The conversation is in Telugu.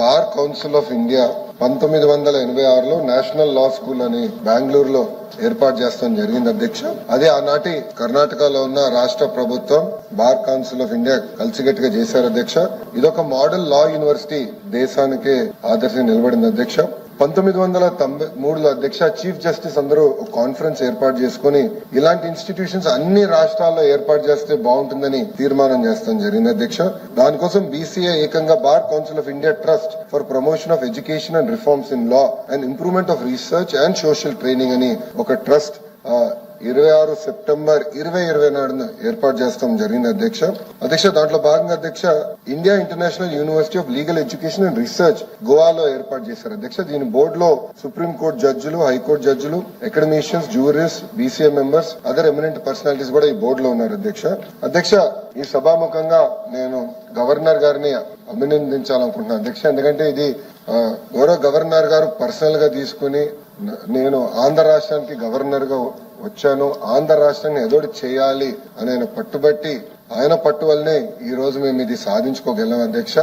బార్ కౌన్సిల్ ఆఫ్ ఇండియా పంతొమ్మిది వందల ఎనభై ఆరులో నేషనల్ లా స్కూల్ అని బెంగళూరులో ఏర్పాటు చేస్తాం జరిగింది అధ్యక్ష. అదే ఆనాటి కర్ణాటకలో ఉన్న రాష్ట్ర ప్రభుత్వం బార్ కౌన్సిల్ ఆఫ్ ఇండియా కలిసికట్టుగా చేశారు అధ్యక్ష. ఇదొక మోడల్ లా యూనివర్సిటీ దేశానికి ఆదర్శం నిలబడింది అధ్యక్ష. పంతొమ్మిది వందల తొంభై మూడులో అధ్యక్ష చీఫ్ జస్టిస్ అందరూ కాన్ఫరెన్స్ ఏర్పాటు చేసుకుని ఇలాంటి ఇన్స్టిట్యూషన్స్ అన్ని రాష్ట్రాల్లో ఏర్పాటు చేస్తే బాగుంటుందని తీర్మానం చేస్తాం జరిగింది అధ్యక్ష. దానికోసం బీసీఏ ఏకంగా bar council of India trust for promotion of education and reforms in law and improvement of research and social training అని ఒక ట్రస్ట్ ఇరవై ఆరు సెప్టెంబర్ ఇరవై ఇరవై నాడున ఏర్పాటు చేస్తాం జరిగింది అధ్యక్ష. అధ్యక్ష దాంట్లో భాగంగా అధ్యక్ష India international university of legal education and research గోవాలో ఏర్పాటు చేశారు. అధ్యక్ష దీని బోర్డులో సుప్రీం కోర్టు జడ్జిలు హైకోర్టు జడ్జిలు academicians juries BCA members other eminent personalities కూడా ఈ బోర్డులో ఉన్నారు అధ్యక్ష. అధ్యక్ష ఈ సభాముఖంగా నేను గవర్నర్ గారిని అభినందించాలనుకుంటున్నాను అధ్యక్ష. ఎందుకంటే ఇది గౌరవ గవర్నర్ గారు పర్సనల్గా తీసుకుని నేను ఆంధ్ర రాష్ట్రానికి గవర్నర్గా వచ్చాను. ఆంధ్ర రాష్ట్రాన్ని ఎదోడు చేయాలి అని ఆయన పట్టుబట్టి ఆయన పట్టు వల్లనే ఈ రోజు మేము ఇది సాధించుకోగలం అధ్యక్ష.